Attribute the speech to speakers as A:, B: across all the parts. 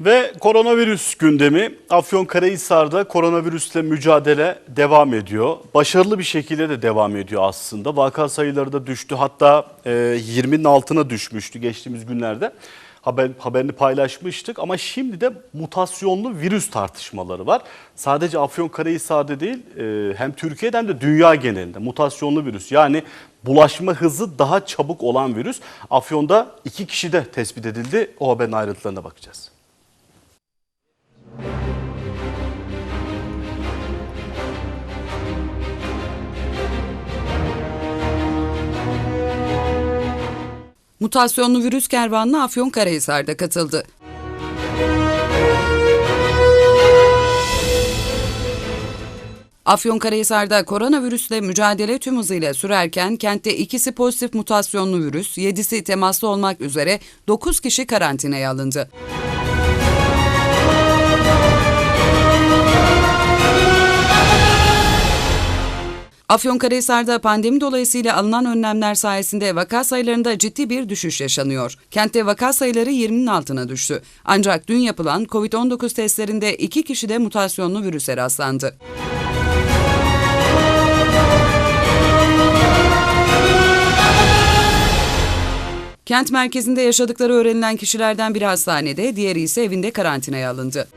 A: Ve koronavirüs gündemi Afyonkarahisar'da koronavirüsle mücadele devam ediyor. Başarılı bir şekilde de devam ediyor aslında. Vaka sayıları da düştü hatta e, 20'nin altına düşmüştü geçtiğimiz günlerde. Haber, haberini paylaşmıştık ama şimdi de mutasyonlu virüs tartışmaları var. Sadece Afyonkarahisar'da değil e, hem Türkiye'de hem de dünya genelinde mutasyonlu virüs yani bulaşma hızı daha çabuk olan virüs. Afyon'da iki kişi de tespit edildi. O haberin ayrıntılarına bakacağız.
B: Mutasyonlu virüs kervanına Afyonkarahisar'da katıldı. Afyonkarahisar'da koronavirüsle mücadele tüm hızıyla sürerken kentte ikisi pozitif mutasyonlu virüs, yedisi temaslı olmak üzere 9 kişi karantinaya alındı. Afyonkarahisar'da pandemi dolayısıyla alınan önlemler sayesinde vaka sayılarında ciddi bir düşüş yaşanıyor. Kentte vaka sayıları 20'nin altına düştü. Ancak dün yapılan COVID-19 testlerinde iki kişide mutasyonlu virüse rastlandı. Kent merkezinde yaşadıkları öğrenilen kişilerden biri hastanede, diğeri ise evinde karantinaya alındı.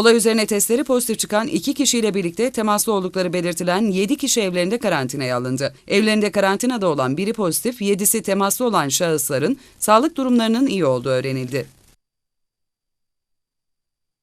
B: Olay üzerine testleri pozitif çıkan iki kişiyle birlikte temaslı oldukları belirtilen 7 kişi evlerinde karantinaya alındı. Evlerinde karantinada olan biri pozitif, 7'si temaslı olan şahısların sağlık durumlarının iyi olduğu öğrenildi.